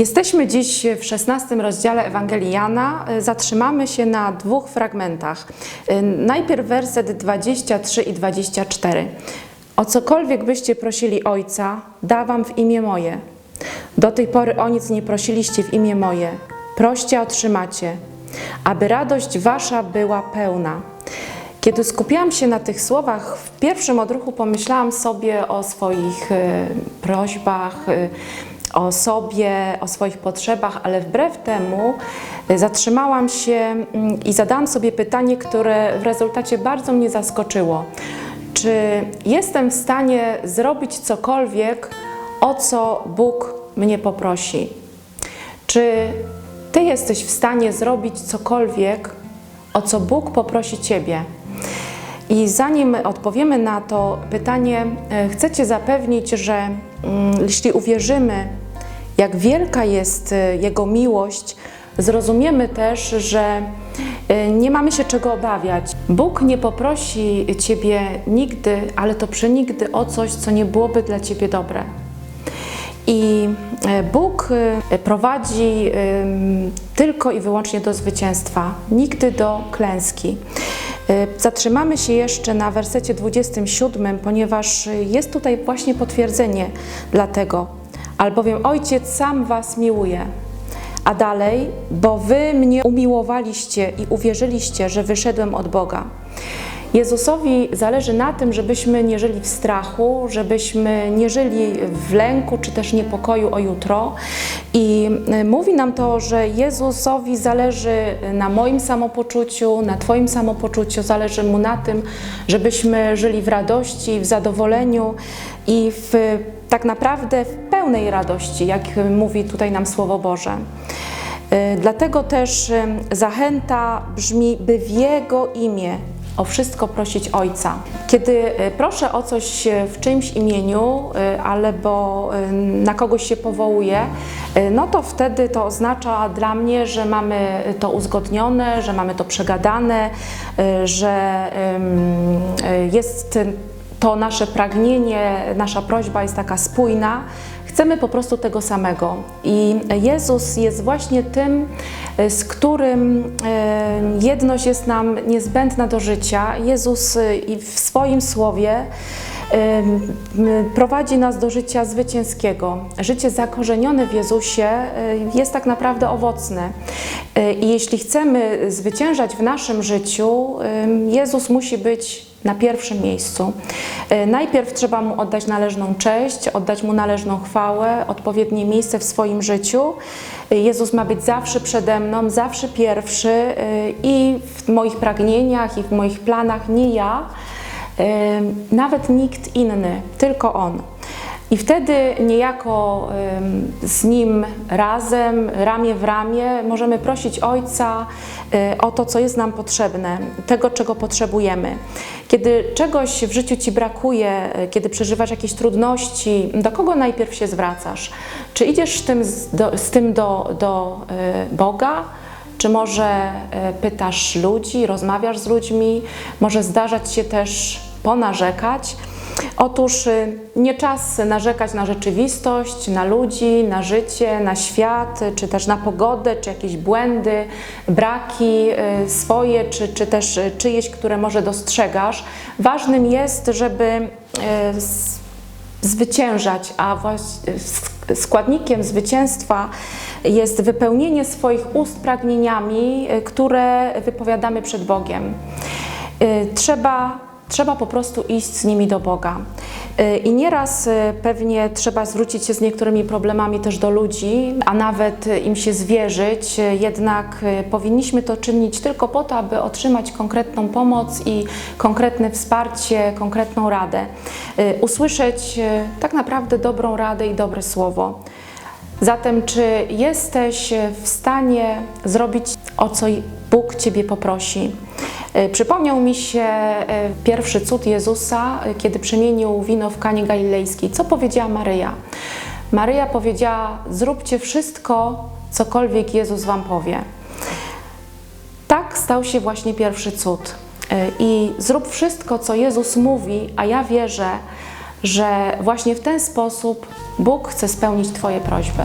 Jesteśmy dziś w 16 rozdziale Ewangelii Jana. Zatrzymamy się na dwóch fragmentach. Najpierw werset 23 i 24. O cokolwiek byście prosili Ojca, da wam w imię moje. Do tej pory o nic nie prosiliście w imię moje. Proście, otrzymacie, aby radość wasza była pełna. Kiedy skupiałam się na tych słowach, w pierwszym odruchu pomyślałam sobie o swoich e, prośbach, e, o sobie, o swoich potrzebach, ale wbrew temu e, zatrzymałam się mm, i zadałam sobie pytanie, które w rezultacie bardzo mnie zaskoczyło. Czy jestem w stanie zrobić cokolwiek, o co Bóg mnie poprosi? Czy Ty jesteś w stanie zrobić cokolwiek, o co Bóg poprosi Ciebie? I zanim odpowiemy na to pytanie, e, chcę Cię zapewnić, że mm, jeśli uwierzymy, jak wielka jest e, Jego miłość, zrozumiemy też, że e, nie mamy się czego obawiać. Bóg nie poprosi Ciebie nigdy, ale to przenigdy o coś, co nie byłoby dla Ciebie dobre. I e, Bóg prowadzi tylko i wyłącznie do zwycięstwa, nigdy do klęski. Zatrzymamy się jeszcze na wersecie 27, ponieważ jest tutaj właśnie potwierdzenie dlatego. Albowiem Ojciec sam Was miłuje. A dalej, bo Wy mnie umiłowaliście i uwierzyliście, że wyszedłem od Boga. Jezusowi zależy na tym, żebyśmy nie żyli w strachu, żebyśmy nie żyli w lęku czy też niepokoju o jutro. I y, mówi nam to, że Jezusowi zależy na moim samopoczuciu, na Twoim samopoczuciu, zależy mu na tym, żebyśmy żyli w radości, w zadowoleniu i w, tak naprawdę w pełnej radości, jak mówi tutaj nam Słowo Boże. Y, Dlatego też y, zachęta brzmi, by w Jego imię o wszystko prosić Ojca. Kiedy y, proszę o coś w czyimś imieniu, albo na kogoś się powołuję, no to wtedy to oznacza dla mnie, że mamy to uzgodnione, że mamy to przegadane, że jest to nasze pragnienie, nasza prośba jest taka spójna. Chcemy po prostu tego samego. I Jezus jest właśnie tym, z którym e, jedność jest nam niezbędna do życia. Jezus e, i w swoim słowie e, prowadzi nas do życia zwycięskiego. Życie zakorzenione w Jezusie e, jest tak naprawdę owocne. E, I jeśli chcemy zwyciężać w naszym życiu, e, Jezus musi być na pierwszym miejscu. E, Najpierw trzeba mu oddać należną cześć, oddać mu należną chwałę, odpowiednie miejsce w swoim życiu. E, Jezus ma być zawsze przede mną, zawsze pierwszy e, i w moich pragnieniach, i w moich planach nie ja, nawet nikt inny, tylko On. I wtedy niejako z Nim razem, ramię w ramię, możemy prosić Ojca y, o to, co jest nam potrzebne, tego, czego potrzebujemy. Kiedy czegoś w życiu Ci brakuje, y, kiedy przeżywasz jakieś trudności, do kogo najpierw się zwracasz? Czy idziesz z tym do, z tym do, do y, Boga? Czy może pytasz ludzi, rozmawiasz z ludźmi? Może zdarzać się też ponarzekać? Otóż y, nie czas narzekać na rzeczywistość, na ludzi, na życie, na świat, czy też na pogodę, czy jakieś błędy, braki y, swoje, czy, czy też y, czyjeś, które może dostrzegasz. Ważnym jest, żeby zwyciężać, a składnikiem zwycięstwa jest wypełnienie swoich ust pragnieniami, które wypowiadamy przed Bogiem. Trzeba, trzeba po prostu iść z nimi do Boga. Y, I nieraz y, pewnie trzeba zwrócić się z niektórymi problemami też do ludzi, a nawet y, im się zwierzyć, jednak powinniśmy to czynić tylko po to, aby otrzymać konkretną pomoc i konkretne wsparcie, konkretną radę. Usłyszeć tak naprawdę dobrą radę i dobre słowo. Zatem, czy jesteś w stanie zrobić o co Bóg Ciebie poprosi? E, Przypomniał mi się e, pierwszy cud Jezusa, e, kiedy przemienił wino w Kanie Galilejskiej. Co powiedziała Maryja? Maryja powiedziała: Zróbcie wszystko, cokolwiek Jezus Wam powie. Tak stał się właśnie pierwszy cud. I zrób wszystko, co Jezus mówi, a ja wierzę, że właśnie w ten sposób Bóg chce spełnić Twoje prośby.